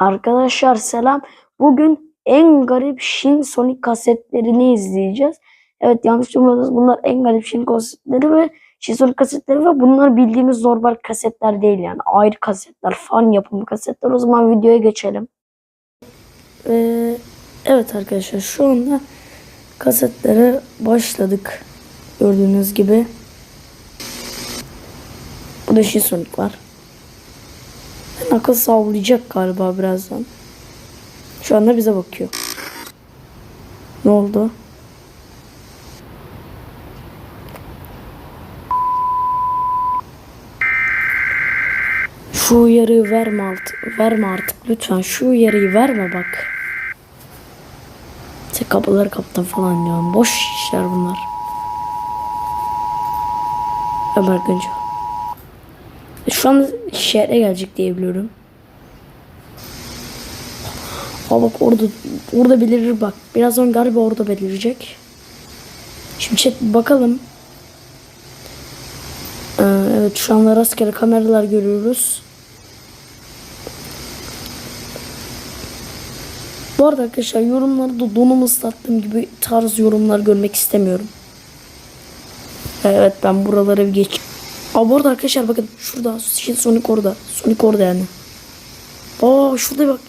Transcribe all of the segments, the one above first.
Arkadaşlar selam. Bugün en garip Shin Sonic kasetlerini izleyeceğiz. Evet yanlış duymadınız. Bunlar en garip Shin kasetleri ve Shin Sonic kasetleri ve bunlar bildiğimiz normal kasetler değil yani. Ayrı kasetler, fan yapımı kasetler. O zaman videoya geçelim. Ee, evet arkadaşlar şu anda kasetlere başladık. Gördüğünüz gibi. Burada Shin Sonic var. Akıl sağlayacak galiba birazdan. Şu anda bize bakıyor. Ne oldu? Şu uyarıyı verme artık. Verme artık lütfen. Şu uyarıyı verme bak. Sen kapıları kaptan falan diyorum. Boş işler bunlar. Ömer Güncel. Şu an şehre gelecek diye biliyorum. Aa bak orada orada belirir bak. Birazdan galiba orada belirecek. Şimdi chat bakalım. Ee, evet şu anda rastgele kameralar görüyoruz. Bu arada arkadaşlar yorumlarda donumu ıslattığım gibi tarz yorumlar görmek istemiyorum. Evet ben buraları bir geç. Aa bu arada arkadaşlar bakın şurada şey, Sonic orada. Sonic orada yani. Aa şurada bak.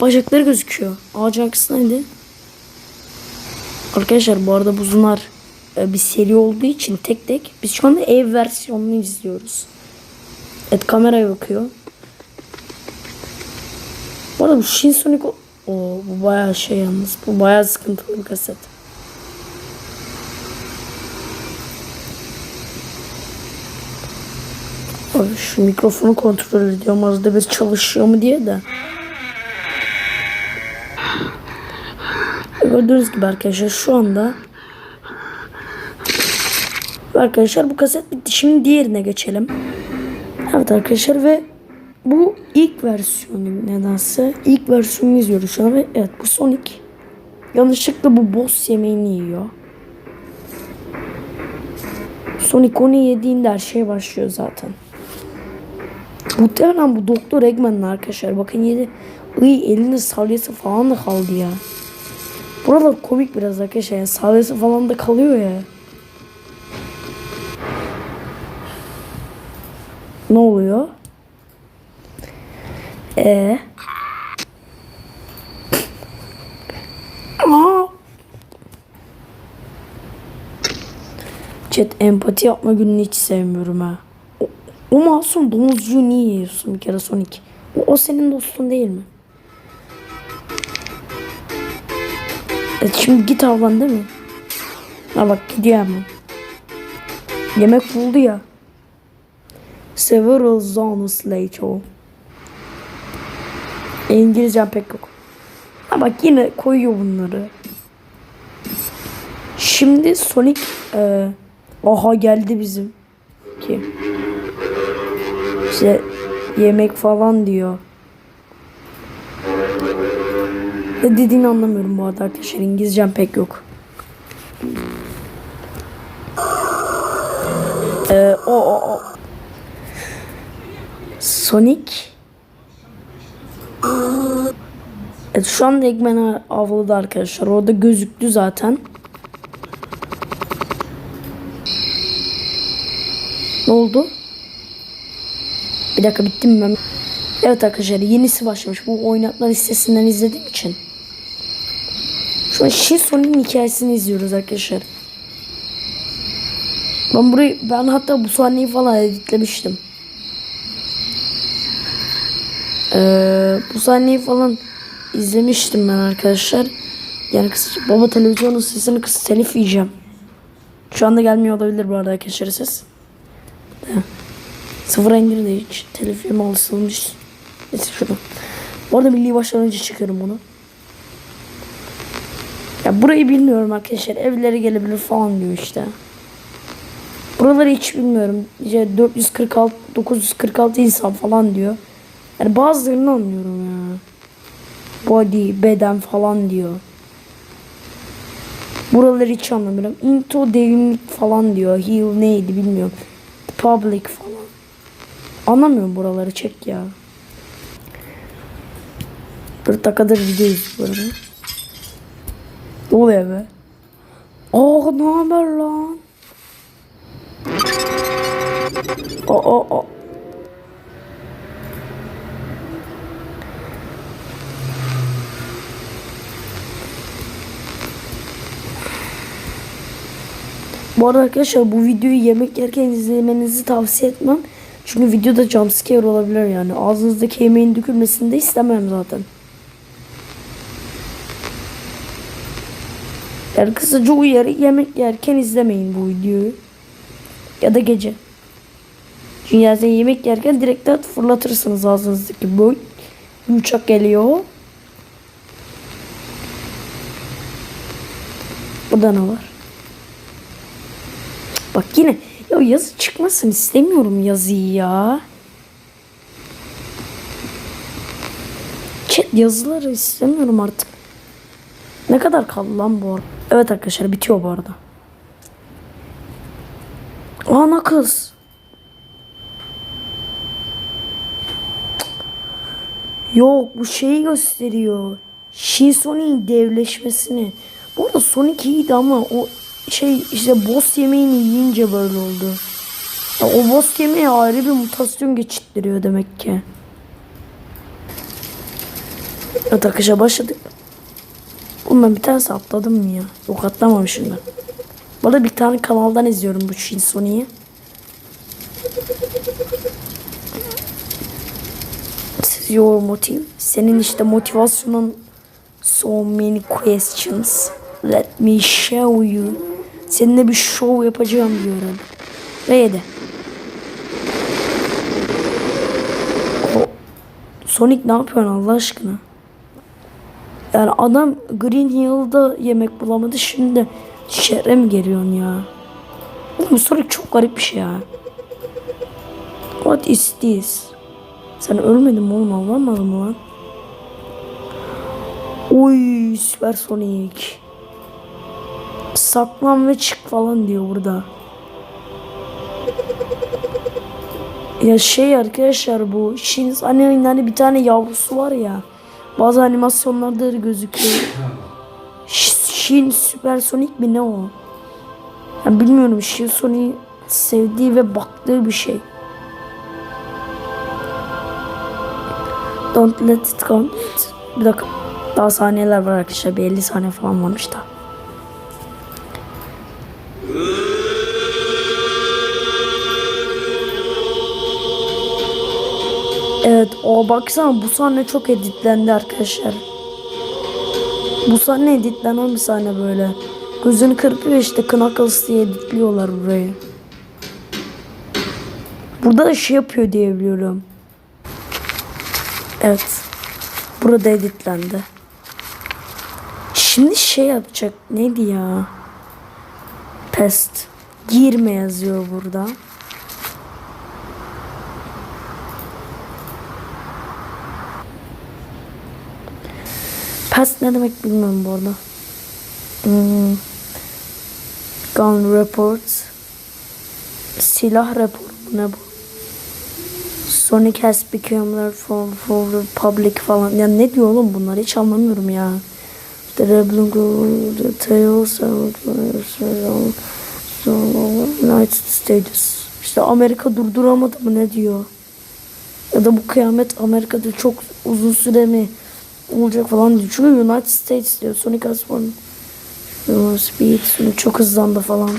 Bacakları gözüküyor. Ağacın arkasındaydı. Arkadaşlar bu arada buzunlar e, bir seri olduğu için tek tek biz şu anda ev versiyonunu izliyoruz. Evet kameraya bakıyor. Bu arada bu Shin Sonic o Oo, bu bayağı şey yalnız. Bu bayağı sıkıntılı bir kaset. Abi şu mikrofonu kontrol ediyorum arada bir çalışıyor mu diye de. Gördüğünüz gibi arkadaşlar şu anda Arkadaşlar bu kaset bitti. Şimdi diğerine geçelim. Evet arkadaşlar ve bu ilk versiyonu nedense. ilk versiyonu izliyoruz şu an ve evet bu Sonic yanlışlıkla bu boss yemeğini yiyor. Sonic onu yediğinde her şey başlıyor zaten. Muhtemelen bu Doktor Eggman'ın arkadaşlar. Bakın yedi. Iy elinde salyası falan da kaldı ya. Buralar komik biraz arkadaşlar. Yani salyası falan da kalıyor ya. Ne oluyor? Ee? Aa! Chat empati yapma gününü hiç sevmiyorum ha. O, masum domuzcuğu niye yiyorsun bir kere Sonic? O, o senin dostun değil mi? Evet, şimdi git avlan değil mi? Ha bak gidiyor hemen. Yemek buldu ya. Several zones later. İngilizcem pek yok. Ha bak yine koyuyor bunları. Şimdi Sonic e, aha geldi bizim ki işte yemek falan diyor. Ne dediğini anlamıyorum bu arada arkadaşlar. İngilizcem pek yok. Ee, o, o, o. Sonic Evet şu anda Eggman avladı arkadaşlar. Orada gözüktü zaten. Ne oldu? Bir dakika bitti mi ben? Evet arkadaşlar yenisi başlamış. Bu oynatma listesinden izlediğim için. Şu an Sonic'in hikayesini izliyoruz arkadaşlar. Ben burayı ben hatta bu sahneyi falan editlemiştim. Ee, bu sahneyi falan izlemiştim ben arkadaşlar. Yani kısaca baba televizyonun sesini kıs telif yiyeceğim. Şu anda gelmiyor olabilir bu arada arkadaşlar ses. De. Sıfır indir de hiç telif alışılmış. Neyse şunu. Bu arada milli başlanınca çıkarım onu. Ya burayı bilmiyorum arkadaşlar. Evlere gelebilir falan diyor işte. Buraları hiç bilmiyorum. İşte 446 946 insan falan diyor. Yani bazılarını anlıyorum ya. Body, beden falan diyor. Buraları hiç anlamıyorum. Into devrimlik falan diyor. Heal neydi bilmiyorum. Public falan. Anlamıyorum buraları çek ya. 40 dakikadır video izliyorum. Ne oluyor be? Aa ne haber lan? Aa, aa, aa. Bu arada arkadaşlar bu videoyu yemek yerken izlemenizi tavsiye etmem. Çünkü videoda jumpscare olabilir yani. Ağzınızdaki yemeğin dökülmesini de istemem zaten. Yani kısaca uyarı yemek yerken izlemeyin bu videoyu. Ya da gece. Çünkü yani yemek yerken direkt at fırlatırsınız ağzınızdaki boy. Uçak geliyor. Burada ne var? Bak yine ya yazı çıkmasın istemiyorum yazıyı ya. Chat yazıları istemiyorum artık. Ne kadar kaldı lan bu arada? Evet arkadaşlar bitiyor bu arada. Ana kız. Yok bu şeyi gösteriyor. Shinsonic'in devleşmesini. Bu arada Sonic iyiydi ama o şey işte boss yemeğini yiyince böyle oldu. Ya o boss yemeği ayrı bir mutasyon geçittiriyor demek ki. Evet arkadaşlar başladık. Bundan bir tanesi atladım mı ya? Yok atlamamışım ben. Arada bir tane kanaldan izliyorum bu Shinsoni'yi. Siz your motive. Senin işte motivasyonun so many questions. Let me show you. Seninle bir show yapacağım diyorum. Ve yedi. Sonic ne yapıyorsun Allah aşkına? Yani adam Green Hill'da yemek bulamadı. Şimdi şehre mi geliyorsun ya? Oğlum Sonic çok garip bir şey ya. What is this? Sen ölmedin mi oğlum avlanmadın mı lan? Oy süper Sonic. Saklan ve çık falan diyor burada. Ya şey arkadaşlar bu Shin hani, hani bir tane yavrusu var ya. Bazı animasyonlarda da gözüküyor. Shin Supersonic mi ne o? Ben bilmiyorum Shin Sonic'i sevdiği ve baktığı bir şey. Don't let it go. Bir dakika. Daha saniyeler var arkadaşlar. Bir 50 saniye falan varmış da. Evet o baksana bu sahne çok editlendi arkadaşlar. Bu sahne editlenen bir sahne böyle. Gözünü kırpıyor işte Knuckles diye editliyorlar burayı. Burada da şey yapıyor diye biliyorum. Evet. Burada editlendi. Şimdi şey yapacak. Neydi ya? Pest. Girme yazıyor burada. Pest ne demek bilmiyorum bu arada. Hmm. Gun reports. Silah rapor ne bu? Sonic has become for, for the public falan. Ya ne diyor oğlum bunlar hiç anlamıyorum ya. The Rebel the Tales United States. İşte Amerika durduramadı mı ne diyor? Ya da bu kıyamet Amerika'da çok uzun süre mi olacak falan diyor. Çünkü United States diyor. Sonic has one speed. Sonic çok hızlandı falan.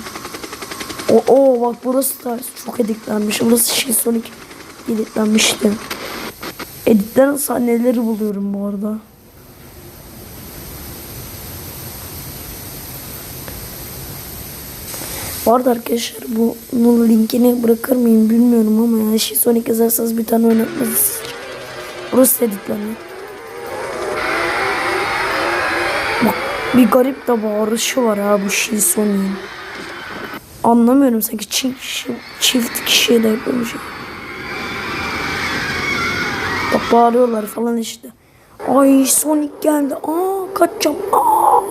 O, o bak burası da çok editlenmiş. Burası şey Sonic editlenmişti. Editlenen sahneleri buluyorum bu arada. Bu arada arkadaşlar bunun linkini bırakır mıyım bilmiyorum ama ya şey Sonic yazarsanız bir tane oynatmanız. Burası editlenmiş. Bir garip de bağırışı var ha bu Sonic'in. Anlamıyorum sanki çift, çift kişiye de yapıyormuş. Bak bağırıyorlar falan işte. Ay Sonic geldi. Aa kaçacağım. Aa.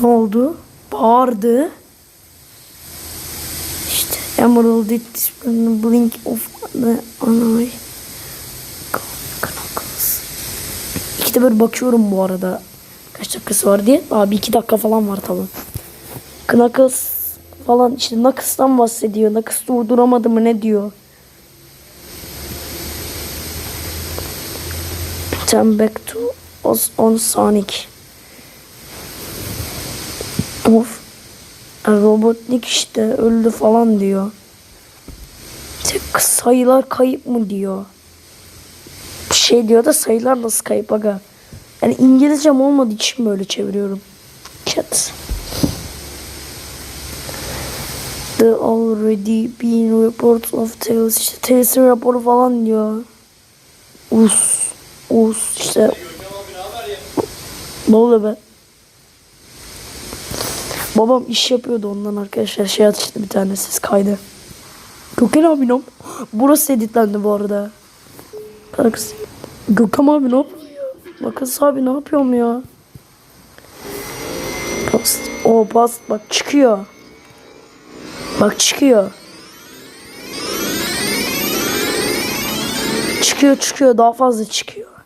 Ne oldu? Bağırdı. İşte Emerald did blink of the eye. Knuckles. İkide bir bakıyorum bu arada. Kaç dakikası var diye. Abi iki dakika falan var tamam. Knuckles falan işte Knuckles'tan bahsediyor. Knuckles durduramadı mı ne diyor. Turn back to us on Sonic. Of. Robotnik işte öldü falan diyor. İşte sayılar kayıp mı diyor. Bir şey diyor da sayılar nasıl kayıp aga. Yani İngilizcem olmadığı için böyle çeviriyorum. Chat. The already been reports of tales işte Tales'in raporu falan diyor. Us. Us işte. Ne oluyor be? Babam iş yapıyordu ondan arkadaşlar. Şey atıştı bir tane ses kaydı. Gökhan abi ne? Burası editlendi bu arada. Kanks. Gökhan abi ne Bakın abi ne yapıyorum ya? Past. O past bak çıkıyor. Bak çıkıyor. Çıkıyor çıkıyor daha fazla çıkıyor.